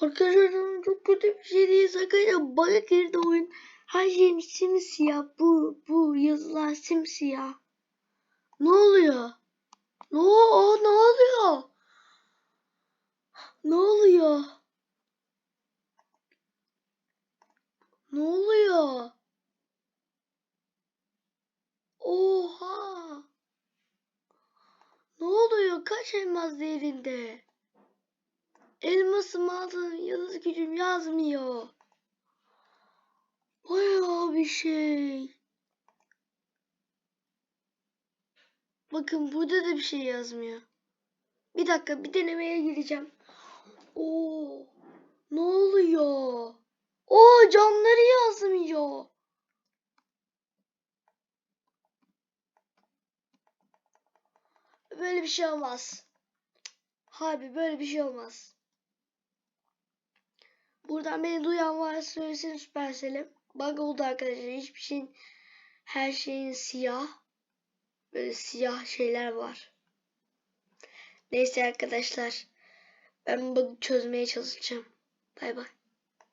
Arkadaşlar çok kötü bir şey değil. Arkadaşlar bana girdi oyun. Her şeyim simsiyah. Bu, bu yazılar simsiyah. Ne oluyor? Ne, o, ne oluyor? Ne oluyor? Ne oluyor? Oha! Ne oluyor? Kaç elmas değerinde? Elmasım aldım. Yazmıyor. Bayağı bir şey. Bakın burada da bir şey yazmıyor. Bir dakika bir denemeye gireceğim. Oo, ne oluyor? Oo camları yazmıyor. Böyle bir şey olmaz. Harbi böyle bir şey olmaz. Buradan beni duyan varsa söylesin Supercell'e. Bug oldu arkadaşlar. Hiçbir şeyin her şeyin siyah. Böyle siyah şeyler var. Neyse arkadaşlar. Ben bu bug'ı çözmeye çalışacağım. Bay bay.